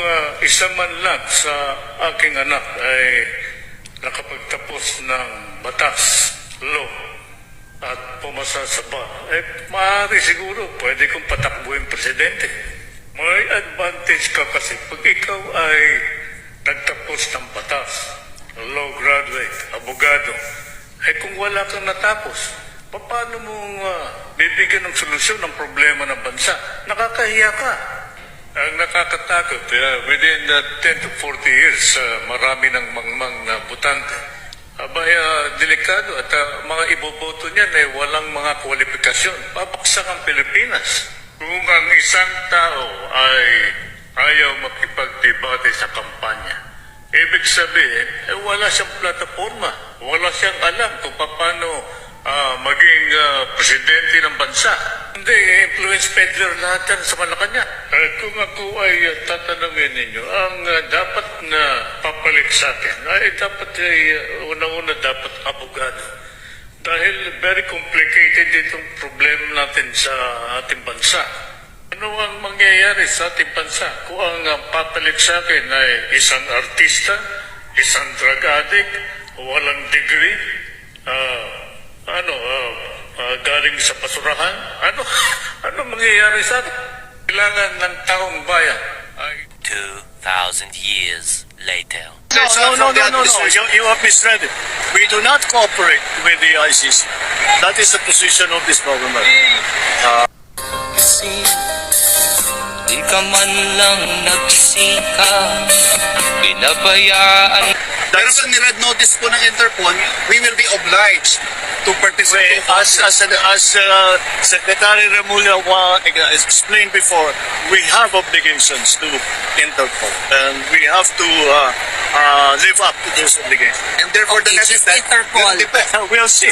ah, isa man sa aking anak ay nakapagtapos ng batas, law, at pumasa sa ba, eh maaari siguro pwede kong patakbuhin presidente. May advantage ka kasi pag ikaw ay nagtapos ng batas, law graduate, abogado, ay kung wala kang natapos, paano mo ah, bibigyan ng solusyon ng problema ng bansa? Nakakahiya ka. Ang nakakatakot, uh, within uh, 10 to 40 years, uh, marami ng mangmang na butante. Abay, uh, delikado at uh, mga iboboto niyan ay walang mga kwalifikasyon. Papaksak ang Pilipinas. Kung ang isang tao ay ayaw makipagdebate sa kampanya, ibig sabihin, eh, wala siyang plataforma. Wala siyang alam kung paano ah, maging ah, presidente ng bansa. Hindi, influence peddler lahat yan sa Malacanang. Eh, kung ako ay uh, tatanungin ninyo, ang ah, dapat na papalit sa akin ay dapat ay uh, una-una dapat abogado. Dahil very complicated itong problema natin sa ating bansa. Ano ang mangyayari sa ating bansa kung ang uh, papalit sa akin ay isang artista, isang drug addict, walang degree, ah, ano, ah, ah, galing sa basurahan? Ano, ano mangyayari sa atin? Kailangan ng taong bayan ay 2,000 years later. No, no, no, no, no, no. You, you have misread it. We do not cooperate with the ICC. That is the position of this government. Kasi di ka man lang nagsika Binabayaan Pero pag ni-red notice po ng Interpol, we will be obliged to participate. As, as, as uh, Secretary Remulla explained before, we have obligations to Interpol. And we have to uh, uh, live up to those obligations. And therefore, the Okay, next she's step Interpol. We'll see.